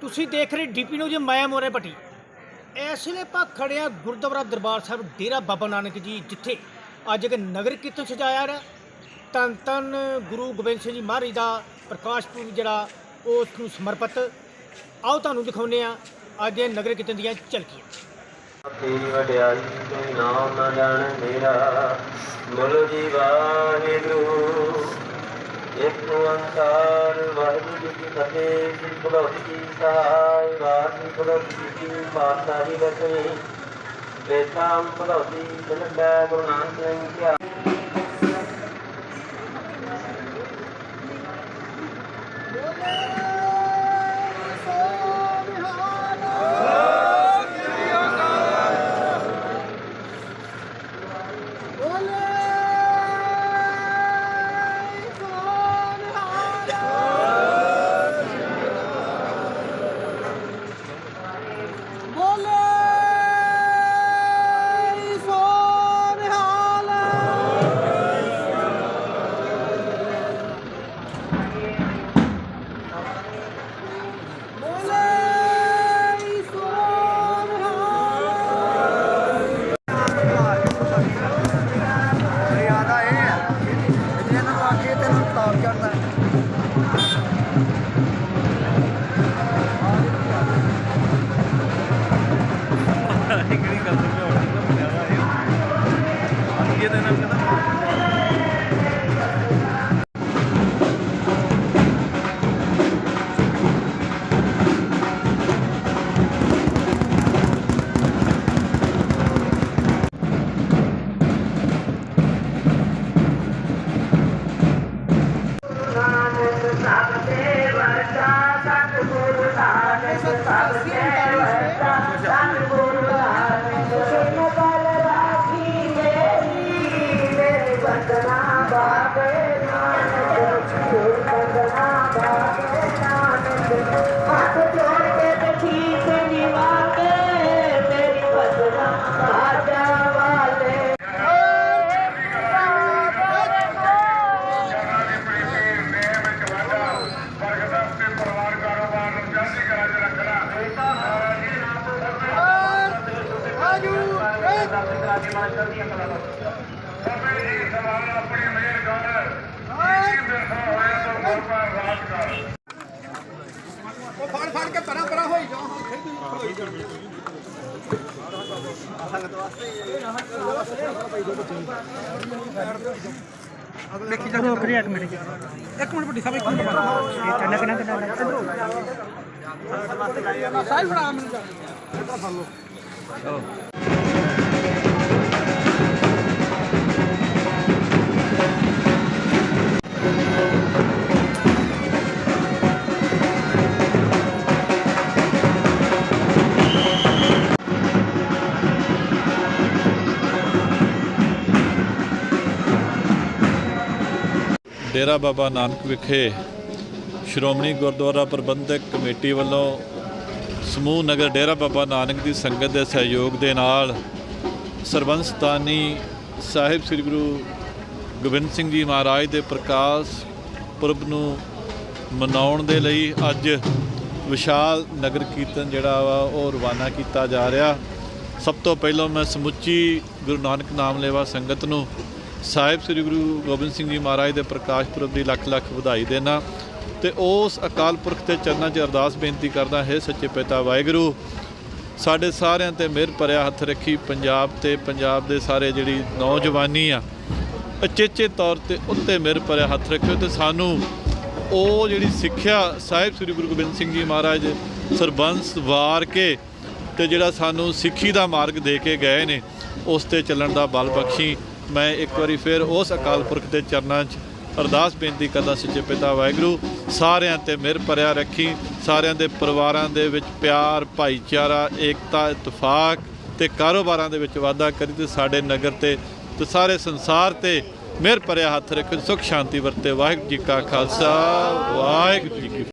ਤੁਸੀਂ ਦੇਖ ਰਹੇ ਡੀਪੀ ਨੂੰ ਜੀ ਮਾਇਆ ਮੋਰੇ ਪੱਟੀ ਇਸ ਵੇਲੇ ਆਪਾਂ ਖੜਿਆ ਗੁਰਦੁਆਰਾ ਦਰਬਾਰ ਸਾਹਿਬ, ਡੇਰਾ ਬਾਬਾ ਨਾਨਕ ਜੀ, ਜਿੱਥੇ ਅੱਜ ਇੱਕ ਨਗਰ ਕੀਰਤਨ ਸਜਾਇਆ ਰਿਹਾ। ਤਨ ਤਨ ਗੁਰੂ ਗੋਬਿੰਦ ਸਿੰਘ ਜੀ ਮਹਾਰਾਜ ਦਾ ਪ੍ਰਕਾਸ਼ ਪੁਰਬ ਜਿਹੜਾ ਉਸ ਨੂੰ ਸਮਰਪਿਤ। ਆਓ ਤੁਹਾਨੂੰ ਦਿਖਾਉਂਦੇ ਆ ਅੱਜ ਇਹ ਨਗਰ ਕੀਰਤਨ ਦੀਆਂ ਝਲਕੀਆਂ। ਤੇਰੀ ਵਡਿਆਈ ਕੋਈ ਨਾਮ ਨਾ ਜਾਣ ਮੇਰਾ। ਬੋਲੋ ਜੀ ਵਾਹਿਗੁਰੂ। ਇੱਕ ਵਾਹਿਗੁਰੂ ਜੀ ਕੀ ਫਤਿਹ ਜੀ ਭਗਵਤੀ ਜੀ ਸਹਾਇ ਵਾਹਿਗੁਰੂ ਭਗਵਤੀ ਕੀ ਪਾਤਸ਼ਾਹੀ ਦੀ ਰਚਨੀ Bhagwati ਜਨਦਾ Guru Nanak Singh Olimpíada na vida né, ਉਹ ਫੜ ਫੜ ਕੇ ਪਰਾਂ ਪਰਾਂ ਹੋਈ ਜਾ ਦੇਖੀ ਜਾ। ਰੋਕ ਇੱਕ ਮਿੰਟ ਇੱਕ ਮਿੰਟ ਵੱਡੀ ਸਾਹਿਬ ਇੱਕ ਮਿੰਟ ਇਹ ਕੰਨਾ ਕੰਨਾ ਕੰਨਾ ਸਾਹਿਲ ਫੜਾ ਮੈਨੂੰ। ਜਾ ਇੱਧਰ ਫੜ ਲਓ ਡੇਰਾ ਬਾਬਾ ਨਾਨਕ ਵਿਖੇ ਸ਼੍ਰੋਮਣੀ ਗੁਰਦੁਆਰਾ ਪ੍ਰਬੰਧਕ ਕਮੇਟੀ ਵੱਲੋਂ ਸਮੂਹ ਨਗਰ ਡੇਰਾ ਬਾਬਾ ਨਾਨਕ ਦੀ ਸੰਗਤ ਦੇ ਸਹਿਯੋਗ ਦੇ ਨਾਲ ਸਰਬੰਸਤਾਨੀ ਸਾਹਿਬ ਸ੍ਰੀ ਗੁਰੂ ਗੋਬਿੰਦ ਸਿੰਘ ਜੀ ਮਹਾਰਾਜ ਦੇ ਪ੍ਰਕਾਸ਼ ਪੁਰਬ ਨੂੰ ਮਨਾਉਣ ਦੇ ਲਈ ਅੱਜ ਵਿਸ਼ਾਲ ਨਗਰ ਕੀਰਤਨ ਜਿਹੜਾ ਵਾ ਉਹ ਰਵਾਨਾ ਕੀਤਾ ਜਾ ਰਿਹਾ। ਸਭ ਤੋਂ ਪਹਿਲਾਂ ਮੈਂ ਸਮੁੱਚੀ ਗੁਰੂ ਨਾਨਕ ਨਾਮ ਲੇਵਾ ਸੰਗਤ ਨੂੰ ਸਾਹਿਬ ਸ੍ਰੀ ਗੁਰੂ ਗੋਬਿੰਦ ਸਿੰਘ ਜੀ ਮਹਾਰਾਜ ਦੇ ਪ੍ਰਕਾਸ਼ ਪੁਰਬ ਦੀ ਲੱਖ ਲੱਖ ਵਧਾਈ ਦੇਣਾ ਤੇ ਉਸ ਅਕਾਲ ਪੁਰਖ ਦੇ ਚਰਨਾਂ 'ਚ ਅਰਦਾਸ ਬੇਨਤੀ ਕਰਦਾ, ਹੈ ਸੱਚੇ ਪਿਤਾ ਵਾਹਿਗੁਰੂ, ਸਾਡੇ ਸਾਰਿਆਂ ਤੇ ਮਿਹਰ ਭਰਿਆ ਹੱਥ ਰੱਖੀ ਪੰਜਾਬ ਤੇ ਪੰਜਾਬ ਦੇ ਸਾਰੇ ਜਿਹੜੀ ਨੌਜਵਾਨੀ ਆ, ਅਚੇਚੇ ਤੌਰ ਤੇ ਉੱਤੇ ਮਿਹਰ ਭਰਿਆ ਹੱਥ ਰੱਖਿਓ ਤੇ ਸਾਨੂੰ ਉਹ ਜਿਹੜੀ ਸਿੱਖਿਆ ਸਾਹਿਬ ਸ੍ਰੀ ਗੁਰੂ ਗੋਬਿੰਦ ਸਿੰਘ ਜੀ ਮਹਾਰਾਜ ਸਰਬੰਸ ਵਾਰ ਕੇ ਤੇ ਜਿਹੜਾ ਸਾਨੂੰ ਸਿੱਖੀ ਦਾ ਮਾਰਗ ਦੇ ਕੇ ਗਏ ਨੇ, ਉਸ ਤੇ ਚੱਲਣ ਦਾ ਬਲ ਬਖਸ਼ੀ ਮੈਂ ਇੱਕ ਵਾਰੀ ਫਿਰ ਉਸ ਅਕਾਲ ਪੁਰਖ ਦੇ ਚਰਨਾਂ 'ਚ ਅਰਦਾਸ ਬੇਨਤੀ ਕਰਦਾ ਸੱਚੇ ਪਿਤਾ ਵਾਹਿਗੁਰੂ, ਸਾਰਿਆਂ ਤੇ ਮਿਹਰ ਭਰਿਆ ਰੱਖੀ, ਸਾਰਿਆਂ ਦੇ ਪਰਿਵਾਰਾਂ ਦੇ ਵਿੱਚ ਪਿਆਰ, ਭਾਈਚਾਰਾ, ਏਕਤਾ, ਇਤਫਾਕ ਤੇ ਕਾਰੋਬਾਰਾਂ ਦੇ ਵਿੱਚ ਵਾਧਾ ਕਰੀ ਤੇ ਸਾਡੇ ਨਗਰ ਤੇ ਤੇ ਸਾਰੇ ਸੰਸਾਰ ਤੇ ਮਿਹਰ ਭਰਿਆ ਹੱਥ ਰੱਖੋ ਸੁਖ, ਸ਼ਾਂਤੀ ਵਰਤੇ ਵਾਹਿਗੁਰੂ ਜੀ ਕਾ ਖਾਲਸਾ, ਵਾਹਿਗੁਰੂ ਜੀ ਕੀ